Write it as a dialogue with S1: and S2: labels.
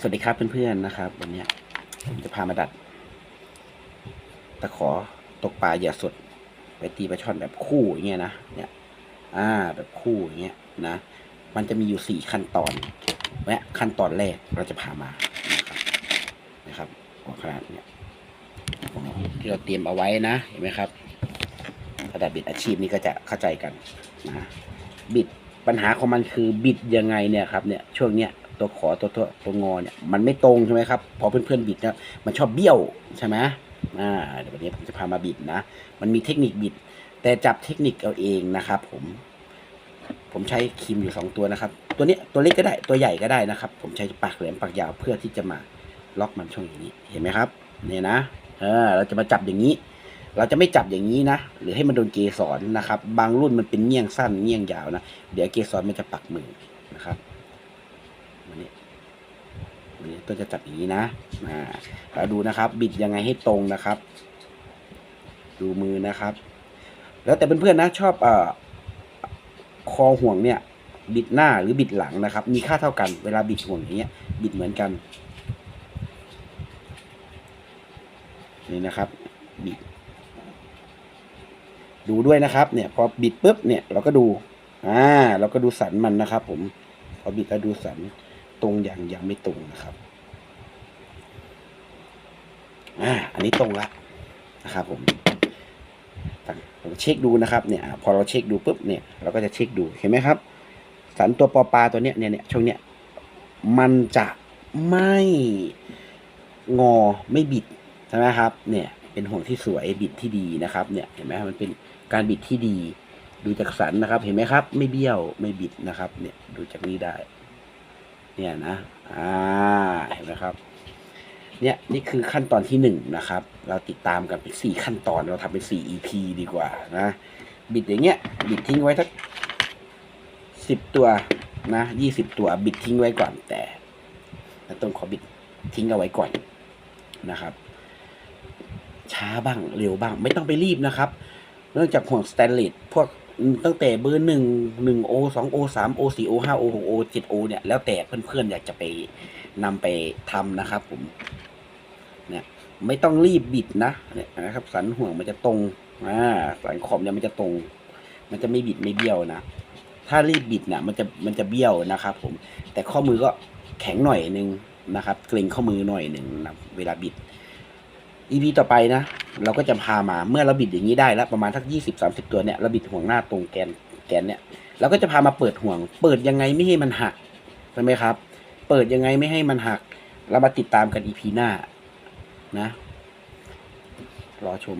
S1: สวัสดีครับเพื่อนๆนะครับ วันนี้ผมจะพามาดัดตะขอตกปลาเหยื่อสด ไปตีปลาช่อนแบบคู่อย่างเงี้ยนะเนี่ยอ่าแบบคู่อย่างเงี้ยนะ มันจะมีอยู่สี่ขั้นตอนและขั้นตอนแรกเราจะพามานะครับนะครับขนาดเนี้ยที่เราเตรียมเอาไว้นะเห็นไหมครับระดับบิดอาชีพนี่ก็จะเข้าใจกันนะบิดปัญหาของมันคือบิดยังไงเนี่ยครับเนี่ยช่วงเนี้ย ตัวขอตัวตัวตัวงอเนี่ยมันไม่ตรงใช่ไหมครับพอเพื่อนๆบิดนี่ยมันชอบเบี้ยวใช่ไหมอ่าเดี๋ยววันนี้ผมจะพามาบิดนะ มันมีเทคนิคบิด แต่จับเทคนิคเอาเองนะครับผม ผมใช้ครีมอยู่สองตัวนะครับ ตัวนี้ตัวเล็กก็ได้ตัวใหญ่ก็ได้นะครับ ผมใช้ปากแหลมปากยาวเพื่อที่จะมาล็อกมันช่วงอย่างนี้เห็นไหมครับเนี่ยนะเออเราจะมาจับอย่างนี้ เราจะไม่จับอย่างนี้นะ หรือให้มันโดนเกสรนะครับ บางรุ่นมันเป็นเงี้ยงสั้นเงี้ยงยาวนะ เดี๋ยวเกสรมันจะปักมือนะครับวันนี้ วันนี้ตัวจะจับอย่างนี้นะอ่าเราดูนะครับ บิดยังไงให้ตรงนะครับ ดูมือนะครับ แล้วแต่เพื่อนๆนะชอบเอ่อคอห่วงเนี่ย บิดหน้าหรือบิดหลังนะครับ มีค่าเท่ากันเวลาบิดห่วงอย่างเงี้ย บิดเหมือนกันนี่นะครับบิดดูด้วยนะครับ เนี่ยพอบิดปุ๊บเนี่ยเราก็ดูอ่าเราก็ดูสันมันนะครับ ผมพอบิดแล้วดูสันตรงอย่างยังไม่ตรงนะครับ อ่าอันนี้ตรงละนะครับผมเราเช็คดูนะครับเนี่ยพอเราเช็คดูปุ๊บเนี่ยเราก็จะเช็คดูเห็นไหมครับ สันตัวปอปลาตัวเนี้ยเนี่ยเนี่ยช่วงเนี้ยมันจะไม่งอไม่บิดใช่ไหมครับ เนี่ย เป็นห่วงที่สวยบิดที่ดีนะครับ เนี่ยเห็นไหมมันเป็นการบิดที่ดี ดูจากสันนะครับ เห็นไหมครับ ไม่เบี้ยวไม่บิดนะครับ เนี่ยดูจากนี้ได้ เนี่ยนะ อ่าเห็นไหมครับ เนี่ยนี่คือขั้นตอนที่หนึ่งนะครับ เราติดตามกันเป็นสี่ขั้นตอนเราทำเป็นสี่ EP ดีกว่านะ บิดอย่างเงี้ย บิดทิ้งไว้ทักสิบตัวนะยี่สิบตัวบิดทิ้งไว้ก่อนแต่ต้องขอบิดทิ้งเอาไว้ก่อนนะครับ ช้าบ้างเร็วบ้าง ไม่ต้องไปรีบนะครับ เนื่องจากห่วงสแตนเลสพวก ตั้งแต่เบอร์หนึ่งหนึ่งโอสองโอสามโอสี่โอห้าโอหกโอเจ็ดโอเนี่ยแล้วแต่เพื่อนๆอยากจะไปนำไปทำนะครับ ผม เนี่ย ไม่ต้องรีบบิดนะเนี่ยนะครับ สันห่วงมันจะตรงอ่าสันขอบเนี่ยมันจะตรง มันจะไม่บิดไม่เบี้ยวนะถ้ารีบบิดเนี่ยมันจะมันจะเบี้ยวนะครับ ผม แต่ข้อมือก็แข็งหน่อยหนึ่งนะครับ เกรงข้อมือหน่อยหนึ่งนะเวลาบิด EP ต่อไปนะ เราก็จะพามาเมื่อเราบิดอย่างนี้ได้แล้วประมาณสักยี่สิบสามสิบตัวเนี่ยเราบิดห่วงหน้าตรงแกนแกนเนี่ยเราก็จะพามาเปิดห่วง เปิดยังไงไม่ให้มันหักใช่ไหมครับ เปิดยังไงไม่ให้มันหัก เรามาติดตามกัน EP หน้านะ รอชม